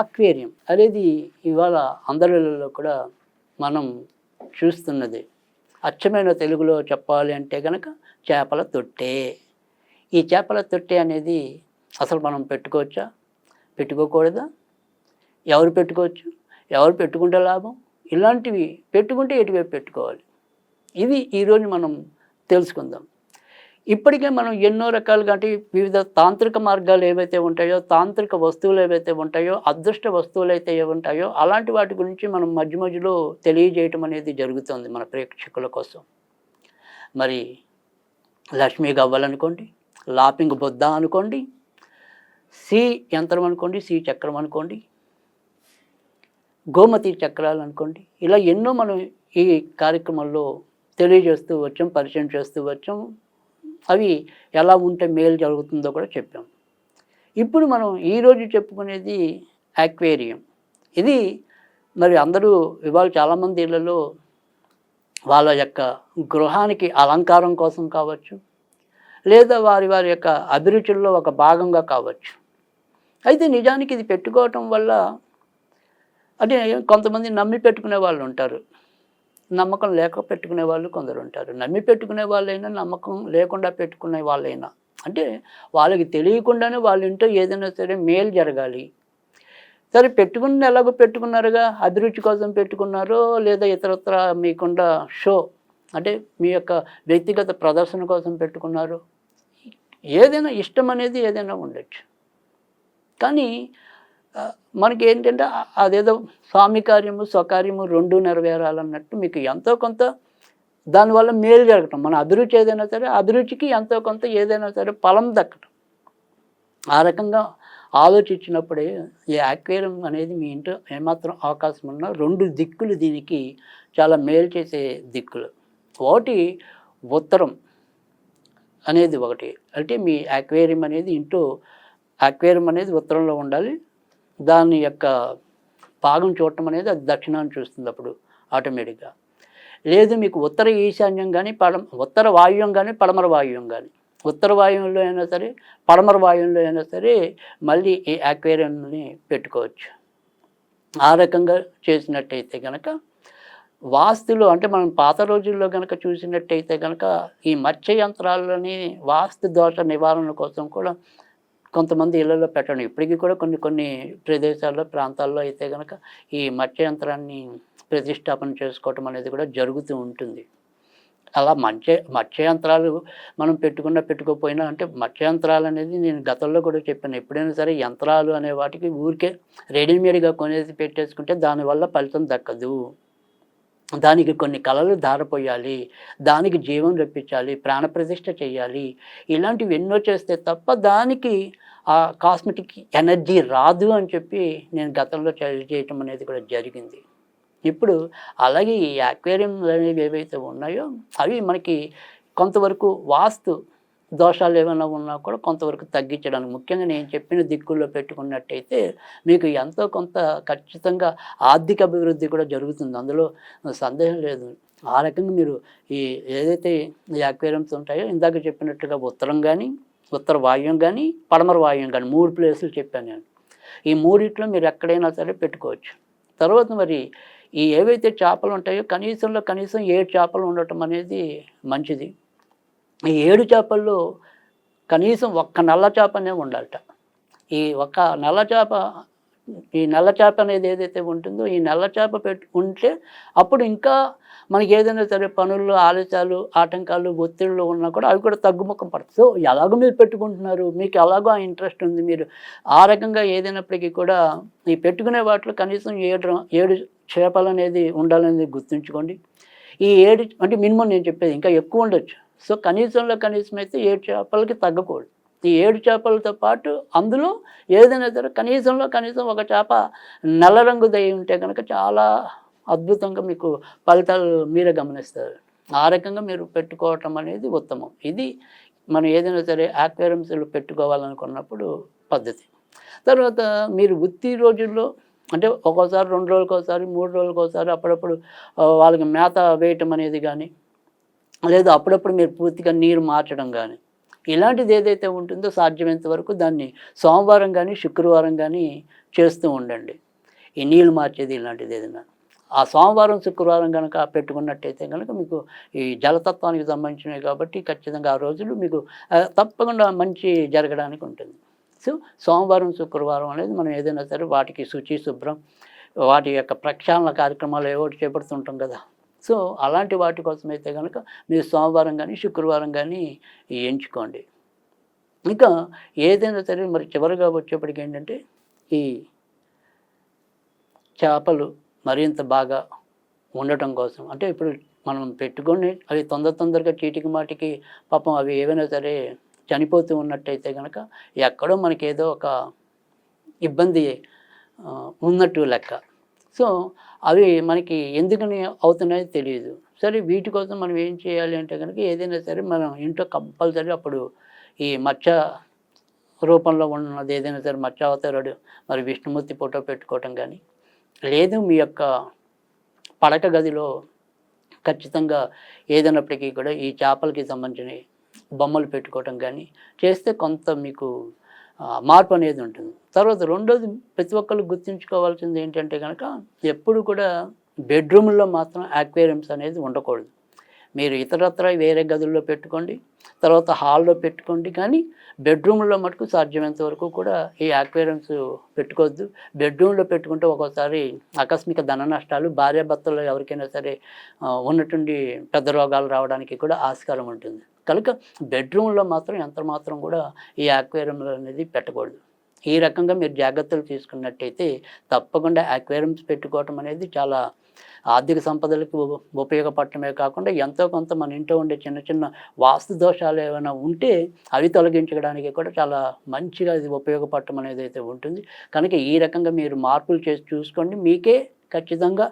Aquarium అనేది ఇవాళ అందరిలో కూడా మనం చూస్తున్నది. అచ్చమైన తెలుగులో చెప్పాలి అంటే కనుక చేపల తొట్టే. ఈ చేపల తొట్టె అనేది అసలు మనం పెట్టుకోవచ్చా? పెట్టుకోకూడదా? ఎవరు పెట్టుకోవచ్చు? ఎవరు పెట్టుకుంటే లాభం? ఇలాంటివి పెట్టుకుంటే ఎటువైపు పెట్టుకోవాలి? ఇది ఈరోజు మనం తెలుసుకుందాం. ఇప్పటికే మనం ఎన్నో రకాలుగా అంటే వివిధ తాంత్రిక మార్గాలు ఏవైతే ఉంటాయో తాంత్రిక వస్తువులు ఏవైతే ఉంటాయో అదృష్ట వస్తువులు అయితే ఉంటాయో అలాంటి వాటి గురించి మనం మధ్య మధ్యలో తెలియజేయటం అనేది జరుగుతుంది మన ప్రేక్షకుల కోసం. మరి లక్ష్మీ గవ్వాలనుకోండి లాపింగ్ బుద్ధ అనుకోండి సి యంత్రం అనుకోండి సి చక్రం అనుకోండి గోమతి చక్రాలు అనుకోండి ఇలా ఎన్నో మనం ఈ కార్యక్రమంలో తెలియజేస్తూ వచ్చాం పరిచయం చేస్తూ వచ్చాం. అవి ఎలా ఉంటే మేలు జరుగుతుందో కూడా చెప్పాం. ఇప్పుడు మనం ఈరోజు చెప్పుకునేది యాక్వేరియం. ఇది మరి అందరూ ఇవాళ చాలామంది ఇళ్ళలో వాళ్ళ యొక్క గృహానికి అలంకారం కోసం కావచ్చు లేదా వారి వారి యొక్క అభిరుచుల్లో ఒక భాగంగా కావచ్చు. అయితే నిజానికి ఇది పెట్టుకోవటం వల్ల అంటే కొంతమంది నమ్మి పెట్టుకునే వాళ్ళు ఉంటారు. నమ్మకం లేక పెట్టుకునే వాళ్ళు కొందరు ఉంటారు. నమ్మి పెట్టుకునే వాళ్ళైనా నమ్మకం లేకుండా పెట్టుకునే వాళ్ళైనా. అంటే వాళ్ళకి తెలియకుండానే వాళ్ళ ఇంట్లో ఏదైనా సరే మేలు జరగాలి. సరే పెట్టుకున్న ఎలాగో పెట్టుకున్నారుగా? అభిరుచి కోసం పెట్టుకున్నారో లేదా ఇతరత్ర మీకుండా షో? అంటే మీ యొక్క వ్యక్తిగత ప్రదర్శన కోసం పెట్టుకున్నారు? ఏదైనా ఇష్టం అనేది ఏదైనా ఉండొచ్చు. కానీ మనకి ఏంటంటే అదేదో స్వామి కార్యము స్వకార్యము రెండు నెరవేరాలన్నట్టు మీకు ఎంతో కొంత దానివల్ల మేలు జరగటం. మన అభిరుచి ఏదైనా సరే అభిరుచికి ఎంతో కొంత ఏదైనా సరే ఫలం దక్కటం. ఆ రకంగా ఆలోచించినప్పుడే ఈ యాక్వేరియం అనేది మీ ఇంట్లో ఏమాత్రం అవకాశం ఉన్నా రెండు దిక్కులు దీనికి చాలా మేలు చేసే దిక్కులు. ఒకటి ఉత్తరం అనేది ఒకటి. అంటే మీ యాక్వేరియం అనేది ఇంటూ యాక్వేరియం అనేది ఉత్తరంలో ఉండాలి దాని యొక్క భాగం చూడటం అనేది అది దక్షిణాన్ని చూస్తుంది అప్పుడు ఆటోమేటిక్గా. లేదు మీకు ఉత్తర ఈశాన్యం కానీ పడ ఉత్తర వాయువ్యం కానీ పడమర వాయువ్యం కానీ ఉత్తర వాయువ్యంలో అయినా సరే పడమర వాయువులో అయినా సరే మళ్ళీ ఈ అక్వేరియంని పెట్టుకోవచ్చు. ఆ రకంగా చేసినట్టయితే కనుక వాస్తులు అంటే మనం పాత రోజుల్లో కనుక చూసినట్టయితే కనుక ఈ మత్స్య యంత్రాలని వాస్తు దోష నివారణ కోసం కూడా కొంతమంది ఇళ్ళలో పెట్టడం. ఇప్పటికీ కూడా కొన్ని కొన్ని ప్రదేశాల్లో ప్రాంతాల్లో అయితే కనుక ఈ మత్స్య యంత్రాన్ని ప్రతిష్టాపన చేసుకోవటం అనేది కూడా జరుగుతూ ఉంటుంది. అలా మత్స్య మత్స్య యంత్రాలు మనం పెట్టుకున్నా పెట్టుకోపోయినా అంటే మత్స్య యంత్రాలు అనేది నేను గతంలో కూడా చెప్పాను. ఎప్పుడైనా సరే యంత్రాలు అనే వాటికి ఊరికే రెడీమేడ్గా కొనేసి పెట్టేసుకుంటే దానివల్ల ఫలితం దక్కదు. దానికి కొన్ని కళలు ధారపోయాలి దానికి జీవం రప్పించాలి ప్రాణప్రతిష్ఠ చేయాలి. ఇలాంటివి ఎన్నో చేస్తే తప్ప దానికి ఆ కాస్మెటిక్ ఎనర్జీ రాదు అని చెప్పి నేను గతంలో చేయటం అనేది కూడా జరిగింది. ఇప్పుడు అలాగే ఈ అక్వేరియంలు అనేవి ఏవైతే ఉన్నాయో అవి మనకి కొంతవరకు వాస్తు దోషాలు ఏమైనా ఉన్నా కూడా కొంతవరకు తగ్గించడానికి. ముఖ్యంగా నేను చెప్పిన దిక్కుల్లో పెట్టుకున్నట్టయితే మీకు ఎంతో కొంత ఖచ్చితంగా ఆర్థిక అభివృద్ధి కూడా జరుగుతుంది. అందులో సందేహం లేదు. ఆ రకంగా మీరు ఈ ఏదైతే ఈ అక్వేరియంస్ ఉంటాయో ఇందాక చెప్పినట్టుగా ఉత్తరం కానీ ఉత్తర వాయువ్యం కానీ పడమర వాయువ్యం కానీ మూడు ప్లేసులు చెప్పాను నేను. ఈ మూడిట్లో మీరు ఎక్కడైనా సరే పెట్టుకోవచ్చు. తర్వాత మరి ఈ ఏవైతే చేపలు ఉంటాయో కనీసంలో కనీసం ఏడు చేపలు ఉండటం అనేది మంచిది. ఈ ఏడు చేపల్లో కనీసం ఒక్క నల్ల చేపనే ఉండాలట. ఈ ఒక్క నల్ల చేప ఈ నల్ల చేప అనేది ఏదైతే ఉంటుందో ఈ నల్ల చేప పెట్టు ఉంటే అప్పుడు ఇంకా మనకి ఏదైనా సరే పనుల్లో ఆలస్యాలు ఆటంకాలు ఒత్తిళ్ళు ఉన్నా కూడా అవి కూడా తగ్గుముఖం పడుతుంది సో ఎలాగో మీరు పెట్టుకుంటున్నారు? మీకు ఎలాగో ఆ ఇంట్రెస్ట్ ఉంది? మీరు ఆ రకంగా ఏదైనప్పటికీ కూడా ఈ పెట్టుకునే వాటిలో కనీసం ఏడు ఏడు చేపలు అనేది ఉండాలనేది గుర్తుంచుకోండి. ఈ ఏడు అంటే మినిమం నేను చెప్పేది ఇంకా ఎక్కువ ఉండొచ్చు. సో కనీసంలో కనీసం అయితే ఏడు చేపలకి తగ్గకూడదు. ఈ ఏడు చేపలతో పాటు అందులో ఏదైనా సరే కనీసంలో కనీసం ఒక చేప నల్ల రంగు దయ ఉంటే కనుక చాలా అద్భుతంగా మీకు ఫలితాలు మీరే గమనిస్తారు. ఆ రకంగా మీరు పెట్టుకోవటం అనేది ఉత్తమం. ఇది మనం ఏదైనా సరే ఆక్వేరియంస్లో పెట్టుకోవాలనుకున్నప్పుడు పద్ధతి. తర్వాత మీరు వృత్తి రోజుల్లో అంటే ఒక్కోసారి రెండు రోజులకోసారి మూడు రోజులకోసారి అప్పుడప్పుడు వాళ్ళకి మేత వేయటం అనేది కానీ లేదు అప్పుడప్పుడు మీరు పూర్తిగా నీరు మార్చడం కానీ ఇలాంటిది ఏదైతే ఉంటుందో సాధ్యమైనంత వరకు దాన్ని సోమవారం కానీ శుక్రవారం కానీ చేస్తూ ఉండండి. ఈ నీళ్ళు మార్చేది ఇలాంటిది ఏదైనా. ఆ సోమవారం శుక్రవారం కనుక పెట్టుకున్నట్టయితే కనుక మీకు ఈ జలతత్వానికి సంబంధించినవి కాబట్టి ఖచ్చితంగా ఆ రోజులు మీకు తప్పకుండా మంచి జరగడానికి ఉంటుంది. సో సోమవారం శుక్రవారం అనేది మనం ఏదైనా సరే వాటికి శుచి శుభ్రం వాటి యొక్క ప్రక్షాళన కార్యక్రమాలు ఏవో చేపడుతుంటాం కదా. సో అలాంటి వాటి కోసం అయితే కనుక మీరు సోమవారం కానీ శుక్రవారం కానీ ఎంచుకోండి. ఇంకా ఏదైనా సరే మరి చివరిగా వచ్చేప్పటికి ఏంటంటే ఈ చేపలు మరింత బాగా ఉండటం కోసం. అంటే ఇప్పుడు మనం పెట్టుకొని అవి తొందర తొందరగా చీటికి మాటికి పాపం అవి ఏవైనా సరే చనిపోతూ ఉన్నట్టయితే కనుక ఎక్కడో మనకి ఏదో ఒక ఇబ్బంది ఉన్నట్టు లెక్క. సో అవి మనకి ఎందుకని అవుతున్నాయో తెలియదు సరే వీటి కోసం మనం ఏం చేయాలి అంటే కనుక ఏదైనా సరే మనం ఇంట్లో కంపల్సరీ అప్పుడు ఈ మచ్చ రూపంలో ఉన్నది ఏదైనా సరే మచ్చ అవతారుడు మరి విష్ణుమూర్తి ఫోటో పెట్టుకోవటం కానీ లేదు మీ యొక్క పడక గదిలో ఖచ్చితంగా ఏదైనప్పటికీ కూడా ఈ చేపలకి సంబంధించిన బొమ్మలు పెట్టుకోవటం కానీ చేస్తే కొంత మీకు మార్పు అనేది ఉంటుంది. తర్వాత రెండోది ప్రతి ఒక్కరు గుర్తుంచుకోవాల్సింది ఏంటంటే కనుక ఎప్పుడు కూడా బెడ్రూమ్లో మాత్రం ఆక్వేరియమ్స్ అనేది ఉండకూడదు. మీరు ఇతరత్ర వేరే గదుల్లో పెట్టుకోండి తర్వాత హాల్లో పెట్టుకోండి కానీ బెడ్రూమ్లో మటుకు సాధ్యమైనంత వరకు కూడా ఈ యాక్వేరియంస్ పెట్టుకోవద్దు. బెడ్రూమ్లో పెట్టుకుంటే ఒక్కోసారి ఆకస్మిక ధన నష్టాలు భార్యాభర్తలు ఎవరికైనా సరే ఉన్నటువంటి పెద్ద రోగాలు రావడానికి కూడా ఆస్కారం ఉంటుంది. కనుక బెడ్రూమ్లో మాత్రం ఎంత మాత్రం కూడా ఈ ఆక్వేరియంలు అనేది పెట్టకూడదు. ఈ రకంగా మీరు జాగ్రత్తలు తీసుకున్నట్టయితే తప్పకుండా యాక్వేరియంస్ పెట్టుకోవటం అనేది చాలా ఆర్థిక సంపదలకు ఉపయోగపడటమే కాకుండా ఎంతో కొంత మన ఇంట్లో ఉండే చిన్న చిన్న వాస్తు దోషాలు ఏమైనా ఉంటే అవి తొలగించడానికి కూడా చాలా మంచిగా ఇది ఉపయోగపడటం అనేది అయితే ఉంటుంది. కనుక ఈ రకంగా మీరు మార్పులు చేసి చూసుకోండి. మీకే ఖచ్చితంగా